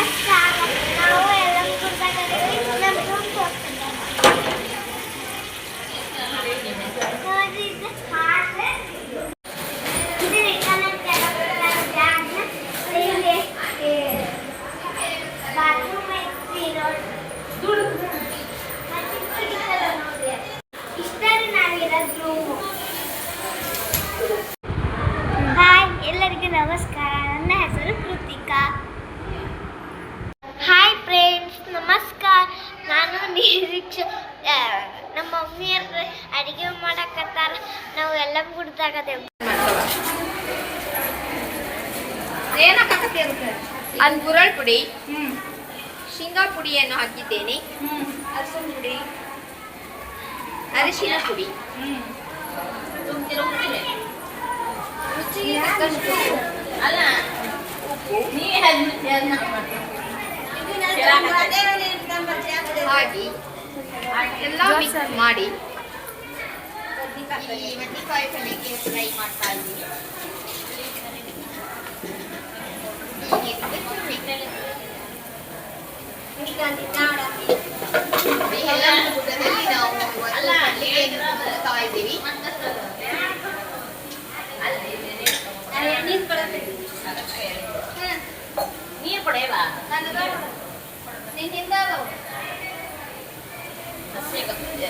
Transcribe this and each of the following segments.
Basta. ಎಲ್ಲ ಗುಡ್ದಾಗದೇವು ಏನಾಗತ್ತೆ ಅದಕ್ಕೆ ಅದು ಗುರಳ್ ಪುಡಿ. ಶೇಂಗಾ ಪುಡಿಯನ್ನು ಹಾಕಿದ್ದೇನೆ. ಅರಸಿನ ಪುಡಿ. ಅರಿಶಿನ ಪುಡಿ. ರುಚಿಗೆ ತಕ್ಕಷ್ಟು ಅಲ್ಲ ಹಾಕಿ. ಎಲ್ಲ ಮಿಕ್ಸ್ ಮಾಡಿ. ಈ ಬದ್ನೆಕಾಯಿ ಪಲ್ಯಕ್ಕೆ ಫ್ರೈ ಮಾಡ್ತಾ ಇದ್ದೀನಿ ಗುಡ್ಡದಲ್ಲಿ ನಾವು ಒಂದು ಮಲ್ಲಿಗೆಯನ್ನು ಕುದಿಸ್ತಾ ಇದ್ದೀವಿ ನೀರು ಕೊಡೇವಾ ನಿನ್ನಿಂದ ಅಷ್ಟೇ ಗೊತ್ತಿದೆ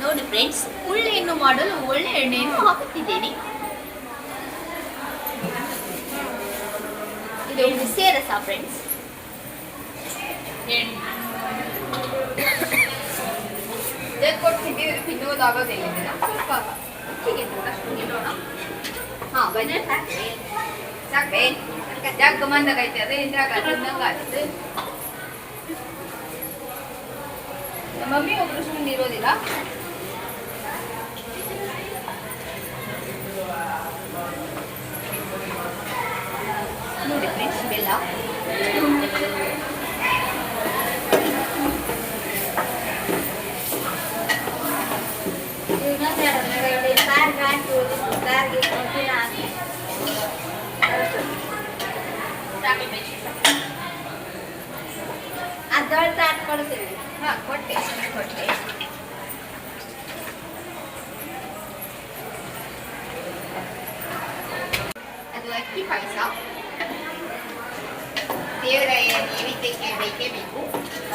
ನೋಡಿ ಫ್ರೆಂಡ್ಸ್ ಉಳ್ಳೆಯನ್ನು ಮಾಡಲು ಒಳ್ಳೆ ಎಣ್ಣೆಯನ್ನು ಹಾಕುತ್ತಿದ್ದೇನೆ ಇದು ಹುಸೆ ರಸ ಫ್ರೆಂಡ್ಸ್ ಕೊಡ್ತಿದ್ದೀವಿ ತಿನ್ನೋದಾಗೋದಿಲ್ಲ ಇದನ್ನ. ಸ್ವಲ್ಪ ಹೆಚ್ಚಿಗೆ ಅಷ್ಟು ಇಡೋಣ ಹಾಂ ಬನ್ನಿ ಸಾಕ್ರಿ ಸಾಕ್ರಿ ಜಾಗ ಮಂದಾಗೈತೆ ಅದೇ ಜಾಗ ತಿನ್ನಂಗ ಆಗುತ್ತೆ ನಮ್ಮ ಮಮ್ಮಿ ಒಬ್ರು ಸುಮ್ಮನೆ ಇರೋದಿಲ್ಲ ತಾಟ್ ಕೊಡ್ತೀವಿ ಹಾಂ ಕೊಟ್ಟೆ. ಕೊಟ್ಟೆ. ಅದು ಅಕ್ಕಿ ಪಾಯಸ. ದೇವರ ನೈವೇದ್ಯಕ್ಕೆ ಬೇಕೇ ಬೇಕು.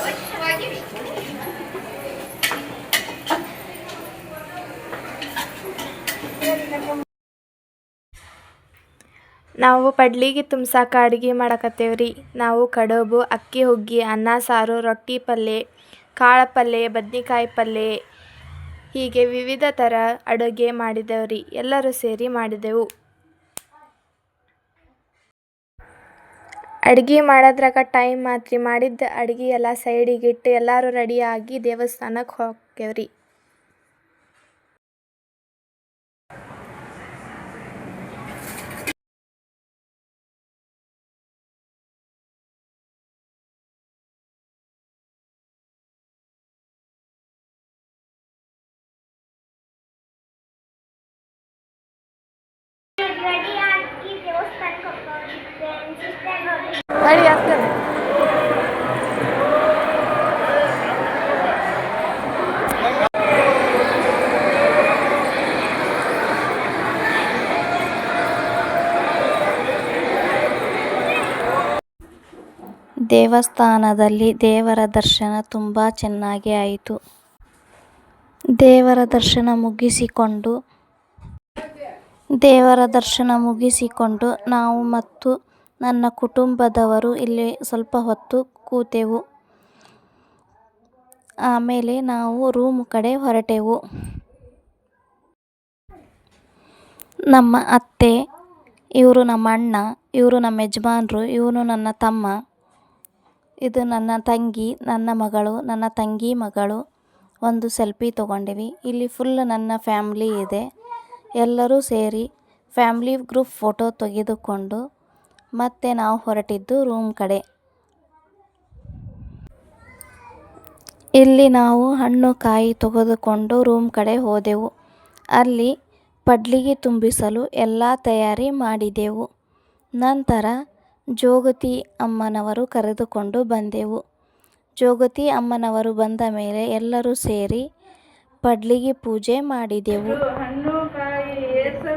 ಅವಶ್ಯವಾಗಿ ಬೇಕು. ನಾವು ಪಡ್ಲಿಗೆ ತುಂಬಸಾಕ ಅಡ್ಗೆ ಮಾಡಕತ್ತೇವ್ರಿ. ನಾವು ಕಡುಬು, ಅಕ್ಕಿ ಹುಗ್ಗಿ, ಅನ್ನ, ಸಾರು, ರೊಟ್ಟಿ ಪಲ್ಯ ಕಾಳು ಪಲ್ಯ ಬದ್ನಿಕಾಯಿ ಪಲ್ಯ ಹೀಗೆ ವಿವಿಧ ಥರ ಅಡುಗೆ ಮಾಡಿದೆವ್ರಿ. ಎಲ್ಲರೂ ಸೇರಿ ಮಾಡಿದೆವು. ಅಡುಗೆ ಮಾಡೋದ್ರಾಗ ಟೈಮ್ ಮಾತ್ರಿ ಮಾಡಿದ್ದ ಅಡುಗೆ ಎಲ್ಲ ಸೈಡಿಗಿಟ್ಟು ಎಲ್ಲರೂ ರೆಡಿಯಾಗಿ ದೇವಸ್ಥಾನಕ್ಕೆ ಹೋಗ್ತೇವ್ರಿ. ದೇವಸ್ಥಾನಕ್ಕೆ ಹೋಗ್ತಿದ್ದೆ ಸಿಸ್ಟರ್ ನೋಡಿ ಮಾಡಿ ಆಗ್ತದೆ ದೇವಸ್ಥಾನದಲ್ಲಿ ದೇವರ ದರ್ಶನ ತುಂಬ ಚೆನ್ನಾಗಿ ಆಯಿತು. ದೇವರ ದರ್ಶನ ಮುಗಿಸಿಕೊಂಡು ದೇವರ ದರ್ಶನ ಮುಗಿಸಿಕೊಂಡು ನಾವು ಮತ್ತು ನನ್ನ ಕುಟುಂಬದವರು ಇಲ್ಲಿ ಸ್ವಲ್ಪ ಹೊತ್ತು ಕೂತೆವು. ಆಮೇಲೆ ನಾವು ರೂಮ್ ಕಡೆ ಹೊರಟೆವು. ನಮ್ಮ ಅತ್ತೆ, ಇವರು ನಮ್ಮ ಅಣ್ಣ, ಇವರು ನಮ್ಮ ಯಜಮಾನ್ರು, ಇವನು ನನ್ನ ತಮ್ಮ, ಇದು ನನ್ನ ತಂಗಿ, ನನ್ನ ಮಗಳು, ನನ್ನ ತಂಗಿ ಮಗಳು. ಒಂದು ಸೆಲ್ಫಿ ತೊಗೊಂಡಿವಿ. ಇಲ್ಲಿ ಫುಲ್ ನನ್ನ ಫ್ಯಾಮ್ಲಿ ಇದೆ. ಎಲ್ಲರೂ ಸೇರಿ ಫ್ಯಾಮ್ಲಿ ಗ್ರೂಪ್ ಫೋಟೋ ತೆಗೆದುಕೊಂಡು ಮತ್ತೆ ನಾವು ಹೊರಟಿದ್ದು ರೂಮ್ ಕಡೆ. ಇಲ್ಲಿ ನಾವು ಹಣ್ಣು ಕಾಯಿ ತೆಗೆದುಕೊಂಡು ರೂಮ್ ಕಡೆ ಹೋದೆವು. ಅಲ್ಲಿ ಪಡ್ಲಿಗೆ ತುಂಬಿಸಲು ಎಲ್ಲ ತಯಾರಿ ಮಾಡಿದೆವು. ನಂತರ ಜೋಗತಿ ಅಮ್ಮನವರು ಕರೆದುಕೊಂಡು ಬಂದೆವು. ಜೋಗತಿ ಅಮ್ಮನವರು ಬಂದ ಮೇಲೆ ಎಲ್ಲರೂ ಸೇರಿ ಪಡ್ಲಿಗೆ ಪೂಜೆ ಮಾಡಿದೆವು.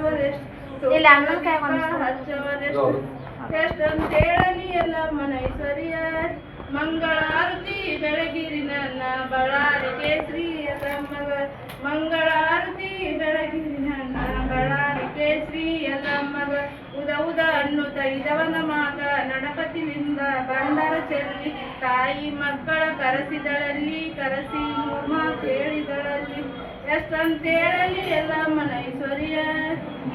ಏರ್ಸವರೆಷ್ಟು ಇಲ್ಲ, ಹಣ್ಣು ಕಾಯಿ ಒಂದು ಹಚ್ಚವರೆಷ್ಟು ಎಷ್ಟಂತೇಳಲಿ ಎಲ್ಲ ಮನೈಸರಿಯ ಮಂಗಳಾರತಿ ಬೆಳಗಿರಿ ನನ್ನ ಬಳ್ಳಾರಿ ಕೇಸರಿ ಎಲ್ಲಮ್ಮಗ ಮಂಗಳಾರತಿ ಬೆಳಗಿರಿ ನನ್ನ ಬಳ್ಳಾರಿ ಕೇಸರಿ ಎಲ್ಲಮ್ಮಗ ಉದ ಉದ ಅನ್ನುತ್ತ ತೈದವನ ಮಗ ನಣಪತಿಯಿಂದ ಬಂಡರ ಚೆಲ್ಲಿ ತಾಯಿ ಮಕ್ಕಳ ಕರೆಸಿದಳಲ್ಲಿ ಕರೆಸಿ ಮೂರ್ಮ ಕೇಳಿದಳಲ್ಲಿ ಎಷ್ಟಂತೇಳಲಿ ಎಲ್ಲ ಮನೈಶ್ವರ್ಯ.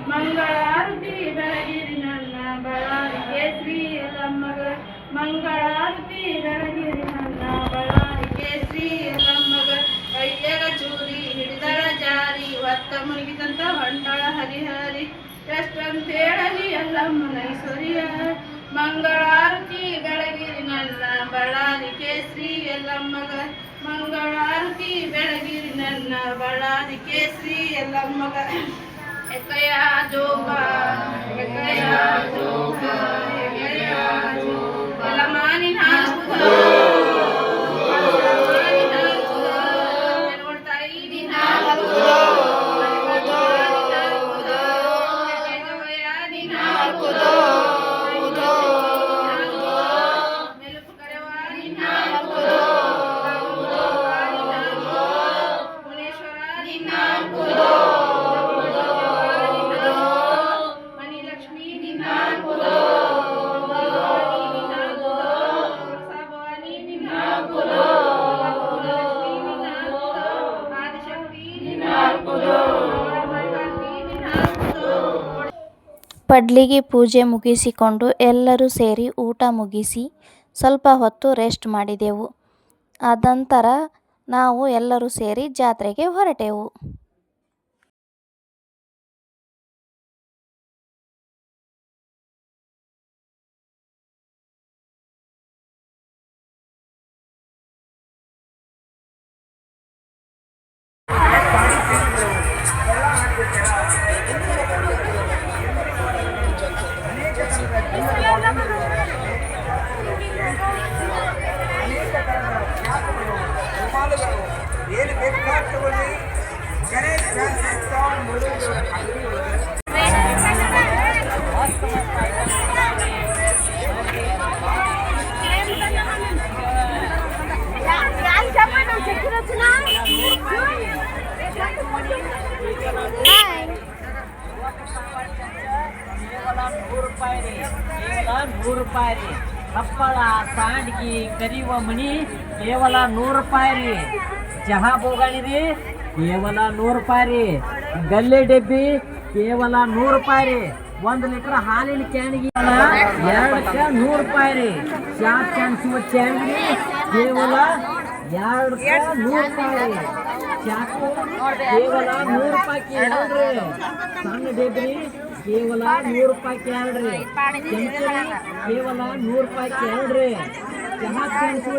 ಮಂಗಳಾರತಿ ಬೆಳಗಿರಿ ನನ್ನ ಬಳ್ಳಾರಿ ಕೇಸರಿ ಎಲ್ಲಮ್ಮಗ ಮಂಗಳಾರತಿ ಬೆಳಗಿರಿ ನನ್ನ ಬಳ್ಳಾರಿ ಕೇಸರಿ ಎಲ್ಲಮ್ಮಗ ಕೈಯಾಗ ಚೂರಿ ಹಿಡಿದಳ ಜಾರಿ ಒತ್ತ ಮುಳುಗಿದಂತ ಹೊಂಟಳ ಹರಿಹರಿ. ಎಷ್ಟಂತೇಳಲಿ ಎಲ್ಲ ಮನೈಶ್ವರ್ಯ. ಮಂಗಳಾರತಿ ಬೆಳಗಿರಿ ನನ್ನ ಬಳ್ಳಾರಿ ಕೇಸರಿ ಎಲ್ಲಮ್ಮಗ ಮಂಗಳಾರತಿ ಬೆಳಗಿರಿ ನನ್ನ ಬಳ್ಳಾರಿ ಕೇಸರಿ ಎಲ್ಲಮ್ಮಗ ಪಡ್ಲಿಗೆ ಪೂಜೆ ಮುಗಿಸಿಕೊಂಡು ಎಲ್ಲರೂ ಸೇರಿ ಊಟ ಮುಗಿಸಿ ಸ್ವಲ್ಪ ಹೊತ್ತು ರೆಸ್ಟ್ ಮಾಡಿದೆವು. ಅದಂತರ ನಾವು ಎಲ್ಲರೂ ಸೇರಿ ಜಾತ್ರೆಗೆ ಹೊರಟೆವು. ನೂರು ರೂಪಾಯಿ ರೀ ಕೇವಲ ನೂರು ರೂಪಾಯಿ ರೀ ಹಪ್ಪಳ ಸಾಂಡ್ಗಿ ಕರಿಯುವ ಮಣಿ ಕೇವಲ ನೂರು ರೂಪಾಯಿ ರೀ ಚಹಾ ಬೋಗಾಣಿ ರೀ ಕೇವಲ ನೂರು ರೂಪಾಯಿ ರೀ ಗಲ್ಲೆ ಡಬ್ಬಿ, ಕೇವಲ ನೂರು ರೂಪಾಯಿ ರೀ ಒಂದು ಲೀಟರ್ ಹಾಲಿನ ಕ್ಯಾನ್ಗೆ ಎರಡಕ್ಕೆ ನೂರು ರೂಪಾಯಿ ರೀ ಚಾ ಕ್ಯಾನ್ಸುವ ಕ್ಯಾನ್ಗೆ ಕೇವಲ ಎರಡಕ್ಕೆ ನೂರು ರೂಪಾಯಿ ರೀ ಚಾಕು ಕೇವಲ ನೂರು ರೂಪಾಯಿ ಕೇಳ್ರಿ ಸಣ್ಣ ಡಬ್ರಿ ಕೇವಲ ನೂರು ರೂಪಾಯಿ ಕೇಳ್ರಿ ಕೆಂಪುರಿ, ಕೇವಲ ನೂರು ರೂಪಾಯಿ ಕೇಳ್ರಿ ಚಹಾ ಕೆಣಸುವ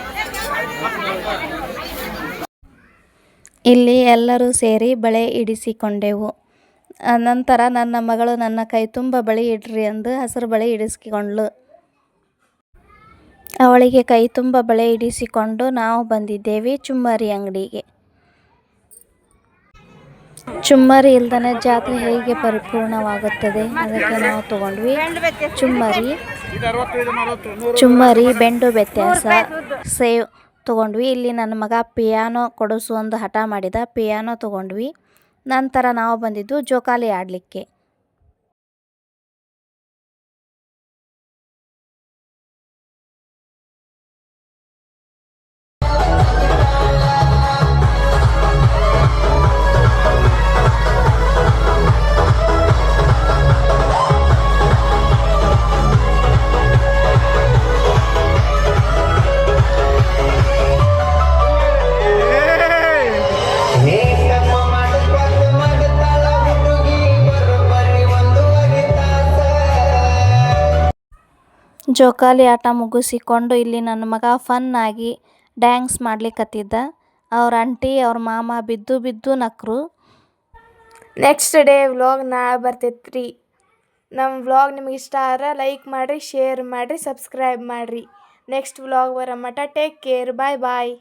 ಇಲ್ಲಿ ಎಲ್ಲರೂ ಸೇರಿ ಬಳೆ ಇಡಿಸಿಕೊಂಡೆವು. ನಂತರ ನನ್ನ ಮಗಳು ನನ್ನ ಕೈ ತುಂಬ ಬಳೆ ಇಡ್ರಿ ಎಂದು ಹಸಿರು ಬಳೆ ಇಡಿಸಿಕೊಂಡ್ಳು. ಅವಳಿಗೆ ಕೈ ತುಂಬ ಬಳೆ ಇಡಿಸಿಕೊಂಡು ನಾವು ಬಂದಿದ್ದೇವೆ ಚುಮ್ಮರಿ ಅಂಗಡಿಗೆ. ಚುಮ್ಮರಿ ಇಲ್ದನೆ ಜಾತ್ರೆ ಹೇಗೆ ಪರಿಪೂರ್ಣವಾಗುತ್ತದೆ? ಅದಕ್ಕೆ ನಾವು ತಗೊಂಡ್ವಿ ಚುಮ್ಮರಿ. ಚುಮ್ಮರಿ ಬೆಂಡು ವ್ಯತ್ಯಾಸ. ಸೇವ್ ತೊಗೊಂಡ್ವಿ. ಇಲ್ಲಿ ನನ್ನ ಮಗ ಪಿಯಾನೋ ಕೊಡಿಸು ಒಂದು ಹಠ ಮಾಡಿದ. ಪಿಯಾನೋ ತೊಗೊಂಡ್ವಿ. ನಂತರ ನಾವು ಬಂದಿದ್ದು ಜೋಕಾಲಿ ಆಡಲಿಕ್ಕೆ. ಜೋಕಾಲಿ ಆಟ ಮುಗಿಸಿಕೊಂಡು ಇಲ್ಲಿ ನನ್ನ ಮಗ ಫನ್ ಆಗಿ ಡ್ಯಾನ್ಸ್ ಮಾಡ್ಲಿಕತ್ತಿದ್ದ. ಅವ್ರ ಆಂಟಿ, ಅವ್ರ ಮಾಮ ಬಿದ್ದು ಬಿದ್ದು ನಕ್ರು. ನೆಕ್ಸ್ಟ್ ಡೇ ವ್ಲಾಗ್ ನಾಳೆ ಬರ್ತೈತೆ ರೀ ನಮ್ಮ ವ್ಲಾಗ್ ನಿಮ್ಗೆ ಇಷ್ಟ ಆದ್ರೆ ಲೈಕ್ ಮಾಡಿರಿ ಶೇರ್ ಮಾಡಿರಿ ಸಬ್ಸ್ಕ್ರೈಬ್ ಮಾಡಿರಿ. ನೆಕ್ಸ್ಟ್ ವ್ಲಾಗ್ ಬರೋ ಮಟ್ಟ ಟೇಕ್ ಕೇರ್ ಬಾಯ್ ಬಾಯ್